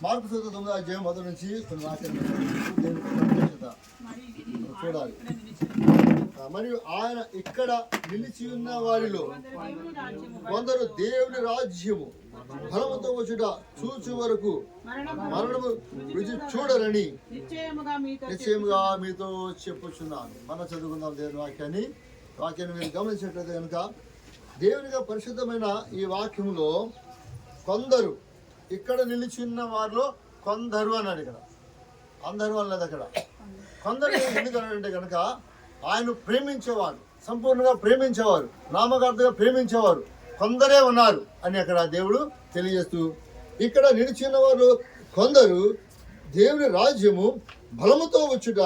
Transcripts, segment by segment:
మార్పు సువార్త తొమ్మిదో అధ్యాయం మొదటి నుంచి కొన్ని వాక్యాలు చూడాలి. మరియు ఆయన ఇక్కడ నిలిచి ఉన్న వారిలో కొందరు దేవుని రాజ్యము బలముతో వచ్చుట చూచు వరకు మరణము రుచి చూడరని నిశ్చయముగా మీతో నిశ్చయముగా మీతో చెప్పుచున్నాను. మనం చదువుకుందాం దేవుని వాక్యాన్ని. వాక్యాన్ని మీరు గమనించినట్లయితే కనుక దేవునిగా పరిశుద్ధమైన ఈ వాక్యంలో కొందరు ఇక్కడ నిలిచిన్న వారిలో కొందరు అన్నాడు ఇక్కడ అందరూ అనలేదు అక్కడ. కొందరు ఎందుకంటే కనుక ఆయన ప్రేమించేవారు సంపూర్ణంగా ప్రేమించేవారు నామకార్థంగా ప్రేమించేవారు కొందరే ఉన్నారు అని అక్కడ దేవుడు తెలియజేస్తూ ఇక్కడ నిలిచిన వారు కొందరు దేవుని రాజ్యము బలముతో వచ్చుట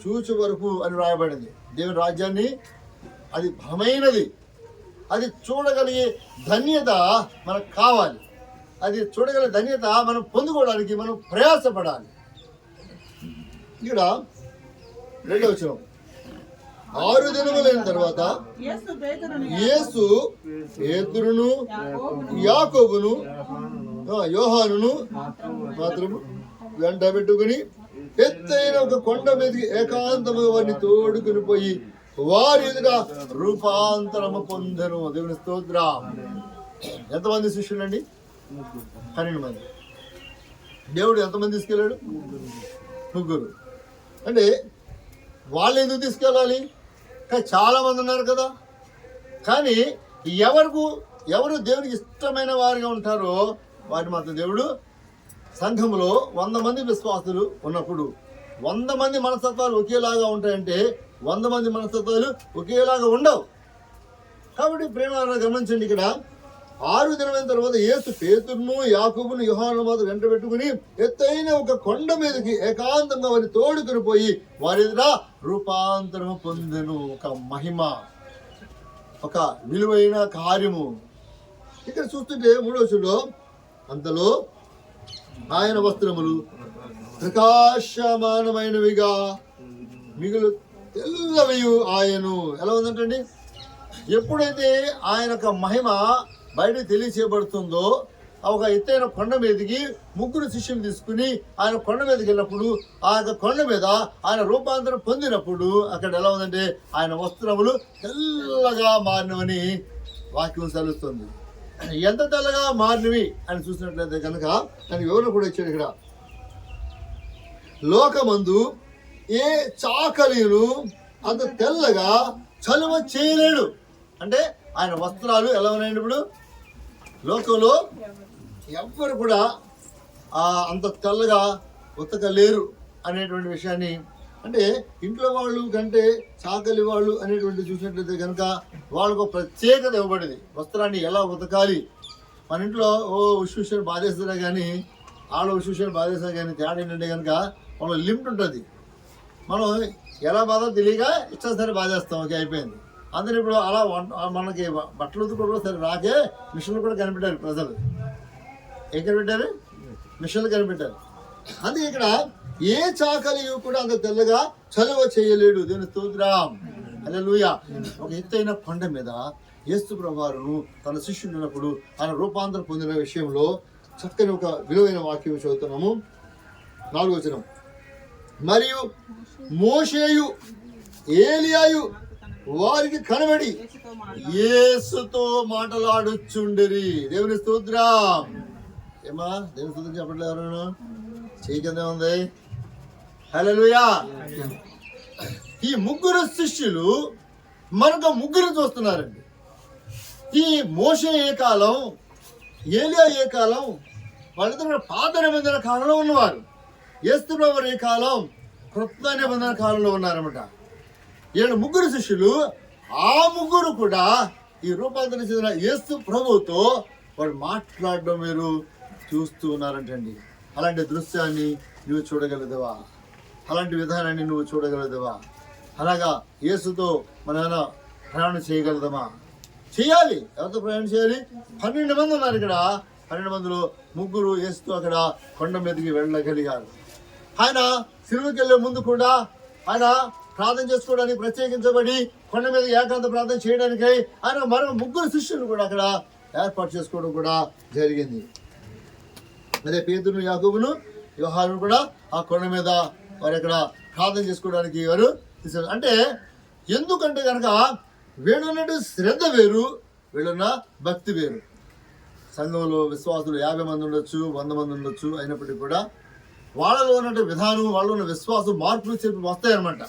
చూచు వరకు అని రాయబడింది దేవుని రాజ్యాన్ని అది బలమైనది. అది చూడగలిగే ధన్యత మనకు కావాలి. అది చూడగలిగే ధన్యత మనం పొందుకోవడానికి మనం ప్రయాసపడాలి. ఇక్కడ రెండవ వచనం. ఆరు దినములైన తర్వాత యేసు పేతురుని యాకోబును ఆ, యోహానును మాత్రము వెంట పెట్టుకుని ఎత్తైన ఒక కొండ మీదకి ఏకాంతముగా వారిని తోడుకుని పోయి వారి ఎదుట రూపాంతరము పొందను. దేవుని స్తోత్రం. ఎంతమంది శిష్యులండి? పన్నెండు మంది. దేవుడు ఎంతమంది తీసుకెళ్ళాడు? ముగ్గురు. అంటే వాళ్ళు ఎందుకు తీసుకెళ్ళాలి? కానీ చాలామంది ఉన్నారు కదా. కానీ ఎవరికి ఎవరు దేవునికి ఇష్టమైన వారిగా ఉంటారో వారి మాత్రం దేవుడు సంఘంలో వంద మంది విశ్వాసులు ఉన్నప్పుడు వంద మంది మనస్తత్వాలు ఒకేలాగా ఉంటాయంటే వంద మంది మనస్తత్వాలు ఒకేలాగా ఉండవు. కాబట్టి ప్రేమ గమనించండి ఇక్కడ. ఆరు దినమైన తర్వాత ఏసు పేతురును యాకూబును యుహాను మాత్రం వెంట పెట్టుకుని ఎత్తైన ఒక కొండ మీదకి ఏకాంతంగా వారి తోడుకుని పోయి వారి రూపాంతరం రూపాంతరము పొందెను. ఒక మహిమ ఒక విలువైన కార్యము. ఇక్కడ చూస్తుంటే మూడవచులో అంతలో ఆయన వస్త్రములు ప్రకాశమానమైనవిగా మిగులు తెల్లవయు ఆయను ఎలా ఉందంటండి? ఎప్పుడైతే ఆయన యొక్క మహిమ బయట తెలియచేయబడుతుందో ఒక ఎత్తైన కొండ మీదకి ముగ్గురు శిష్యులు తీసుకుని ఆయన కొండ మీదకి వెళ్ళినప్పుడు ఆ యొక్క కొండ మీద ఆయన రూపాంతరం పొందినప్పుడు అక్కడ ఎలా ఉందంటే ఆయన వస్త్రములు తెల్లగా మారినవని వాక్యం సెలుస్తుంది ఎంత తెల్లగా మారినవి అని చూసినట్లయితే కనుక దానికి వివరణ కూడా ఇచ్చాడు ఇక్కడ. లోకమందు ఏ చాకలియును అంత తెల్లగా చలువ చేయలేడు. అంటే ఆయన వస్త్రాలు ఎలా ఉన్నాయండి ఇప్పుడు? లోకంలో ఎవ్వరు కూడా అంత తెల్లగా ఉతకలేరు అనేటువంటి విషయాన్ని అంటే ఇంట్లో వాళ్ళు కంటే చాకలి వాళ్ళు అనేటువంటి చూసినట్లయితే కనుక వాళ్ళకు ప్రత్యేకత ఇవ్వబడింది. వస్త్రాన్ని ఎలా ఉతకాలి? మన ఇంట్లో ఓ ఉషుషన్ బాధేస్తున్నా కానీ ఆడ ఉషుషన్ బాధేస్తున్నా కానీ తేడా ఏంటంటే కనుక వాళ్ళ లిమిట్ ఉంటుంది. మనం ఎలా బాధ తెలియక ఇష్టం సరే బాధేస్తాం. ఓకే అయిపోయింది. అందరూ ఇప్పుడు అలా మనకి బట్టలు ఉతుకోవడం సరే నాకే మిషన్లు కూడా కనిపెట్టారు ప్రజలు. ఏం కనిపెట్టారు? మిషన్లు కనిపెట్టారు. అందుకే ఇక్కడ ఏ చాకలి కూడా అంత తెల్లగా చలువ చేయలేడు. దేవుని స్తోత్రం. లూయ ఒక ఎత్తైన కొండ మీద యేసు ప్రభువారును తన శిష్యుడు ఉన్నప్పుడు ఆయన రూపాంతరం పొందిన విషయంలో చక్కని ఒక విలువైన వాక్యం చదువుతున్నాము. నాలుగో వచనం. మరియు మోషేయు ఏలియాయు వారికి కనబడి ఏసుతో మాట మాటలాడుచుండిరి. దేవుని స్తోత్రం. ఏమా దేవుని స్తోత్రం చెప్పట్లేదు ఎవరు చేయి ఉంది. హలోయా ఈ ముగ్గురు శిష్యులు మరొక ముగ్గురు చూస్తున్నారండి. ఈ మోషే ఏ కాలం ఏలియా ఏ కాలం వాళ్ళిద్దరు పాత నిబంధన కాలంలో ఉన్నవారు. ఏస్తుప్రభు ఏ కాలం కృత నిబంధన కాలంలో ఉన్నారన్నమాట. ఈయన ముగ్గురు శిష్యులు ఆ ముగ్గురు కూడా ఈ రూపాంతరం చెందిన యేసు ప్రభువుతో వాడు మాట్లాడడం మీరు చూస్తూ ఉన్నారంటండి. అలాంటి దృశ్యాన్ని నువ్వు చూడగలదువా అలాంటి విధానాన్ని నువ్వు చూడగలదువా అలాగా యేసుతో మన ప్రయాణం చేయగలదమా చేయాలి. ఎవరితో ప్రయాణం చేయాలి? పన్నెండు మంది ఉన్నారు ఇక్కడ. పన్నెండు మందిలో ముగ్గురు యేసుతో అక్కడ కొండ మీదకి వెళ్ళగలిగారు. ఆయన సిలువకి వెళ్ళే ముందు కూడా ఆయన ప్రార్థన చేసుకోవడానికి ప్రత్యేకించబడి కొండ మీద ఏకాంత ప్రార్థన చేయడానికై ఆయన మరో ముగ్గురు శిష్యులు కూడా అక్కడ ఏర్పాటు చేసుకోవడం కూడా జరిగింది. అదే పేదను యాకోబును వ్యవహారం కూడా ఆ కొండ మీద వారు అక్కడ ప్రార్థన చేసుకోవడానికి వారు తీసుకెళ్ళారు. అంటే ఎందుకంటే కనుక వీళ్ళున్నట్టు శ్రద్ధ వేరు వీళ్ళున్న భక్తి వేరు. సంఘంలో విశ్వాసులు యాభై మంది ఉండొచ్చు వంద మంది ఉండొచ్చు అయినప్పటికీ కూడా వాళ్ళలో ఉన్న విధానం వాళ్ళలో ఉన్న విశ్వాసం మార్పులు చెప్పి వస్తాయన్నమాట.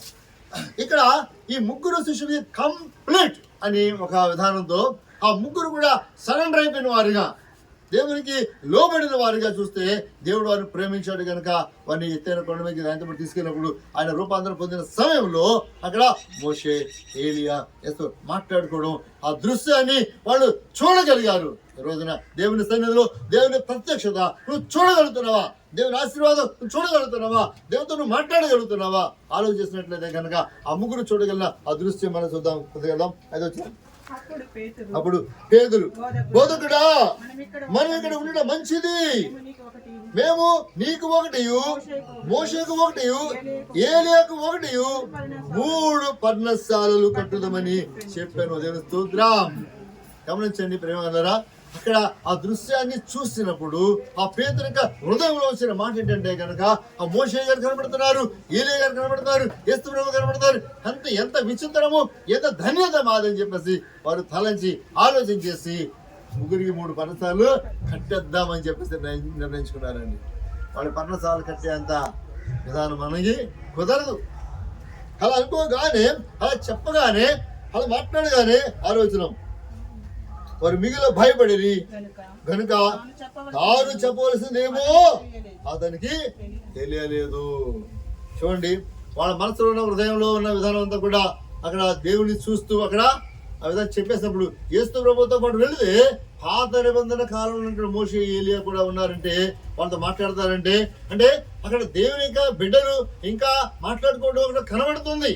ఇక్కడ ఈ ముగ్గురు శిష్యుడి కంప్లీట్ అని ఒక విధానంతో ఆ ముగ్గురు కూడా సరెండర్ అయిపోయిన వారిగా దేవునికి లోబడిన వారిగా చూస్తే దేవుడు వారిని ప్రేమించాడు కనుక వారిని ఎత్తైన కొండ మీద ఆయనతో తీసుకెళ్ళినప్పుడు ఆయన రూపాంతరం పొందిన సమయంలో అక్కడ మోషే ఏలియా ఎస్తో మాట్లాడుకోవడం ఆ దృశ్యాన్ని వాళ్ళు చూడగలిగారు. ఈ రోజున దేవుని సన్నిధిలో దేవుని ప్రత్యక్షత నువ్వు చూడగలుగుతున్నావా? దేవుని ఆశీర్వాదం నువ్వు చూడగలుగుతున్నావా? దేవుతో నువ్వు మాట్లాడగలుగుతున్నావా? ఆలోచించినట్లయితే కనుక ఆ ముగ్గురు చూడగలిగిన ఆ దృశ్యం మనం చూద్దాం. చూద్దాం అది వచ్చింది అప్పుడు పేదలు బోధకుడా మనం ఇక్కడ ఉండడం మంచిది. మేము నీకు ఒకటి మేము నీకు ఒకటి మోషకు ఒకటి ఏలియాకు ఒకటి మూడు పర్ణశాలలు కట్టుదామని చెప్పాను దేవుని స్తోత్రం. గమనించండి ప్రేమ అక్కడ ఆ దృశ్యాన్ని చూసినప్పుడు ఆ పేదరిక హృదయంలో వచ్చిన మాట ఏంటంటే కనుక ఆ మోషే గారు కనబడుతున్నారు ఏలియా గారు కనబడుతున్నారు ఎస్తు కనబడుతున్నారు. అంత ఎంత విచిత్రము ఎంత ధన్యత మాదని చెప్పేసి వారు తలంచి ఆలోచన చేసి ముగ్గురికి మూడు పర్ణశాలు కట్టేద్దామని చెప్పేసి నిర్ణయించుకున్నారండి. వాళ్ళు పర్ణశాలు కట్టేంత విధానం మనకి కుదరదు. అలా అనుకోగానే అలా చెప్పగానే అలా మాట్లాడగానే ఆలోచన వారు మిగిలిన భయపడిరి. కనుక తాను చెప్పవలసిందేమో అతనికి తెలియలేదు. చూడండి వాళ్ళ మనసులో ఉన్న హృదయంలో ఉన్న విధానం అంతా కూడా అక్కడ దేవుని చూస్తూ అక్కడ ఆ విధంగా చెప్పేసినప్పుడు ఏస్తు ప్రభుత్వం పాటు వెళితే పాత నిబంధన కాలంలో మోషే ఏలియా కూడా ఉన్నారంటే వాళ్ళతో మాట్లాడతారంటే అంటే అక్కడ దేవుని ఇంకా బిడ్డలు ఇంకా మాట్లాడుకోవడం అక్కడ కనబడుతుంది.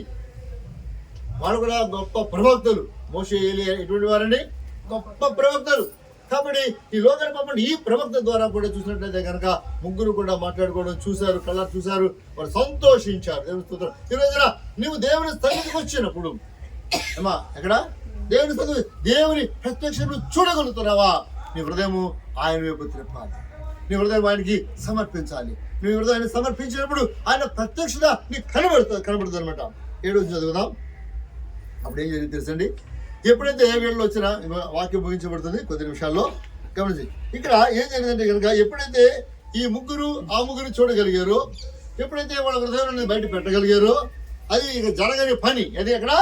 వాళ్ళు కూడా గొప్ప ప్రవక్తలు. మోషే ఏలియా ఎటువంటి వారండి. గొప్ప ప్రవక్తలు. కాబట్టి ఈ లోకల పంపండి. ఈ ప్రవక్త ద్వారా కూడా చూసినట్లయితే కనుక ముగ్గురు కూడా మాట్లాడుకోవడం చూశారు కళ్ళ చూశారు వారు సంతోషించారు. దేవుని స్తోత్రం. ఈ రోజున నువ్వు దేవుని సన్నిధికి వచ్చినప్పుడు ఏమా ఎక్కడ? దేవుని సన్నిధి దేవుని ప్రత్యక్షను చూడగలుగుతున్నావా? నీ హృదయము ఆయన వైపు త్రిప్పాలి. నీ హృదయం ఆయనకి సమర్పించాలి. నీ హృదయాన్ని సమర్పించినప్పుడు ఆయన ప్రత్యక్షత నీకు కనబడుతుంది కనబడుతుంది అనమాట ఏడు చదువుదాం. అప్పుడు ఏం జరిగింది తెలుసండి? ఎప్పుడైతే వీళ్ళు వచ్చిన వాక్యం ముగించబడుతుంది కొద్ది నిమిషాల్లో. గమనించి ఇక్కడ ఏం జరిగిందంటే కనుక ఎప్పుడైతే ఈ ముగ్గురు ఆ ముగ్గురు చూడగలిగారో ఎప్పుడైతే వాళ్ళ హృదయాన్ని బయట పెట్టగలిగారో అది ఇక జరగని పని. అది అక్కడ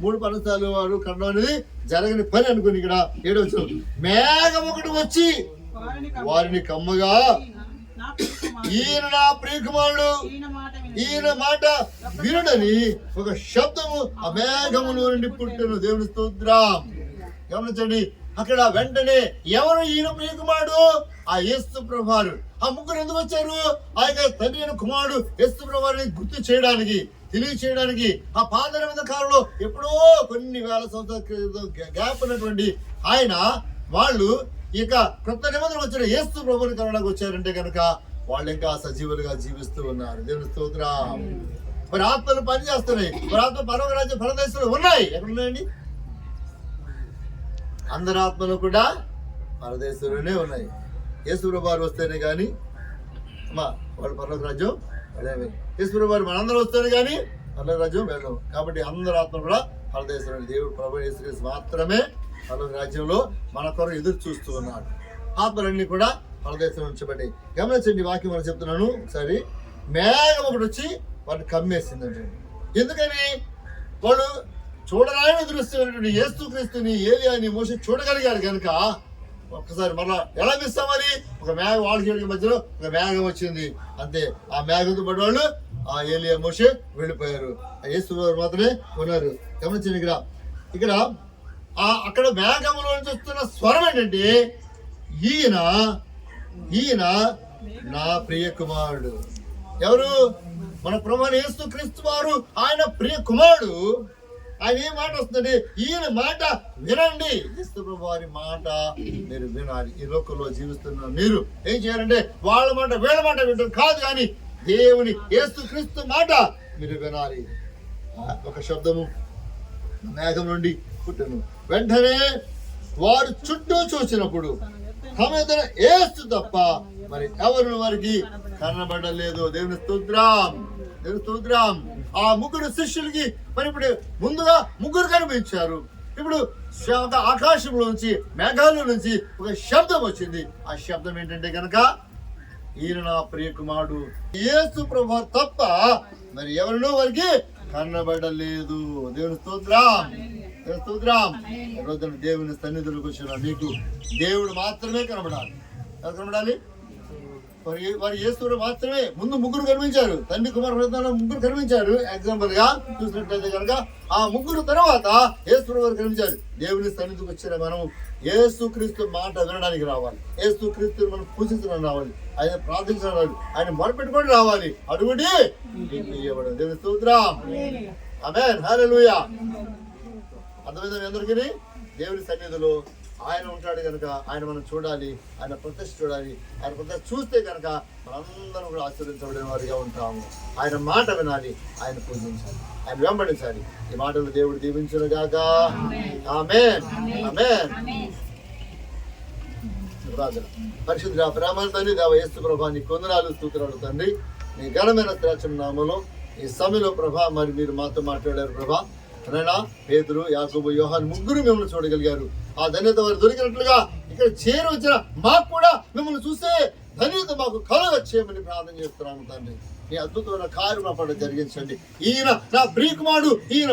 మూడు పర్వతాలు వాడు కట్టడం అనేది జరగని పని అనుకుని ఇక్కడ. ఏడో వచ్చిన మేఘం ఒకటి వచ్చి వారిని కమ్మగా ఈయన నా ప్రియకుమారుడు ఈయన మాట విని వినుడని ఒక శబ్దము ఆ మేఘములో నుండి పుట్టిన దేవుని స్తోత్రం. గమనించండి అక్కడ వెంటనే ఎవరు ఈయన ప్రియకుమారుడు? ఆ యేసు ప్రభారు ఆ ముగ్గురు ఎందుకు వచ్చారు? ఆ యొక్క తండ్రి అయిన కుమారుడు యేసు ప్రభారిని గుర్తు చేయడానికి తెలియచేయడానికి. ఆ పాదరమైన కాలంలో ఎప్పుడో కొన్ని వేల సంవత్సరాల క్రితం గ్యాప్ ఉన్నటువంటి ఆయన వాళ్ళు ఇక కొత్త నిబంధనలు వచ్చిన యేసు ప్రభుని కలవడానికి వచ్చారంటే కనుక వాళ్ళు ఇంకా సజీవులుగా జీవిస్తూ ఉన్నారు. దేవుని స్తోత్రం. మరి ఆత్మలు పనిచేస్తున్నాయి. మరి ఆత్మ పరమరాజ్య పరదేశంలో ఉన్నాయి. ఎక్కడ ఉన్నాయండి అందరి ఆత్మలు కూడా పరదేశంలోనే ఉన్నాయి. యేసు వారు వస్తేనే కానీ అమ్మా వాళ్ళు పర్లోక రాజ్యం వెళ్ళేవి యేసు వారు వస్తేనే కానీ పర్లోక రాజ్యం వెళ్ళవు కాబట్టి అందరి ఆత్మ కూడా పరదేశంలో దేవుడు ప్రభు యేసుక్రీస్తు మాత్రమే పర్లోక రాజ్యంలో మన కొరకు ఎదురు చూస్తూ ఉన్నాడు. ఆత్మలన్నీ కూడా పరదేశం ఉంచబడి గమనించండి వాక్యం మనం చెప్తున్నాను. సరే మేఘం ఒకటి వచ్చి వాటిని కమ్మేసిందండి ఎందుకని? వాళ్ళు చూడరాని దృశ్యమైనటువంటి యేసు క్రీస్తుని ఏలియాని మోసి చూడగలిగారు కనుక ఒక్కసారి మరలా ఎలా మిస్తామని ఒక మేఘం వాళ్ళకి మధ్యలో ఒక మేఘం వచ్చింది. అంతే. ఆ మేఘంతో పడి వాళ్ళు ఆ ఏలియా మోసే వెళ్ళిపోయారు. ఆ యేసు గారు మాత్రమే ఉన్నారు. గమనించండి ఇక్కడ. ఇక్కడ ఆ అక్కడ మేఘంలో నుంచి వస్తున్న స్వరం ఏంటంటే ఈయన ఈయన నా ప్రియ కుమారుడు. ఎవరు? మన ప్రభు యేసు క్రీస్తు వారు. ఆయన ప్రియ కుమారుడు. ఆయన ఏ మాట వస్తుంది ఈయన మాట వినండి. క్రీస్తు ప్రభు వారి మాట మీరు వినాలి. ఈ లోకంలో జీవిస్తున్న మీరు ఏం చేయాలంటే వాళ్ళ మాట వీళ్ళ మాట వింటారు. కాదు కానీ దేవుని యేసు క్రీస్తు మాట మీరు వినాలి. ఒక శబ్దము మేఘం నుండి పుట్టను. వెంటనే వారు చుట్టూ చూసినప్పుడు తమ ఏస్తు తప్ప మరి ఎవరు వారికి కనబడలేదు? దేవుని స్తోత్రం. దేవుని స్తోత్రం. ఆ ముగ్గురు శిష్యులకి మరి ఇప్పుడు ముందుగా ముగ్గురు కనిపించారు. ఇప్పుడు ఆకాశంలో నుంచి మేఘాల నుంచి ఒక శబ్దం వచ్చింది. ఆ శబ్దం ఏంటంటే కనుక ఈయన నా ప్రియ కుమారుడు యేసు ప్రభు తప్ప మరి ఎవరినో వారికి కనబడలేదు. దేవుని స్తోత్రం. స్తోత్రం రోజున దేవుని సన్నిధిలోకి వచ్చిన మీకు దేవుడు మాత్రమే కనబడాలి. ఎవరు కనబడాలి? వారి వారి యేసుడు మాత్రమే. ముందు ముగ్గురు కనిపించారు. తండ్రి కుమార్ వృద్ధాలు ముగ్గురు కనిపించారు. ఎగ్జాంపుల్గా చూసినట్లయితే కనుక ఆ ముగ్గురు తర్వాత యేసు వారు కనిపించారు. దేవుని సన్నిధికి వచ్చిన మనం యేసు క్రీస్తు మాట వినడానికి రావాలి. యేసు క్రీస్తు మనం పూజించడం రావాలి. ఆయన ప్రార్థించడం రావాలి. ఆయన మొరపెట్టుకొని రావాలి. అడుగుడి. దేవుని స్తోత్రం. ఆమేన్ హల్లెలూయా అర్థమైంది అందరికీ? దేవుని సన్నిధిలో ఆయన ఉంటాడు కనుక ఆయన మనం చూడాలి ఆయన ప్రతిష్ట చూడాలి ఆయన ప్రతిష్ట చూస్తే కనుక మనందరం కూడా ఆశీర్వదించబడిన వారిగా ఉంటాము. ఆయన మాట వినాలి ఆయన పూజించాలి ఆయన వెంబడించాలి. ఈ మాటలు దేవుడు దీవించును గాక. ఆమె ఆమె ప్రార్థన పరిశుద్ధ ప్రేమను తండ్రి దేవ యేసు ప్రభా నీ కొందనాలు స్తోత్రాలు తండ్రి. నీ ఘనమైన త్రాచం నామలో ఈ సమయంలో ప్రభా మరి మీరు మాతో మాట్లాడారు ప్రభా. నైనా పేతురు యాకోబు యోహాన్ ముగ్గురు మిమ్మల్ని చూడగలిగారు. ఆ ధన్యత వారు దొరికినట్లుగా ఇక్కడ చేరి వచ్చిన మాకు కూడా మిమ్మల్ని చూస్తే ధన్యత మాకు కలగచ్చేయమని ప్రార్థన చేస్తున్నాము తండ్రి. మీ అద్భుతమైన కార్యం మా పట్ల జరిగించండి. ఈయన నా బ్రీకుమాడు ఈయన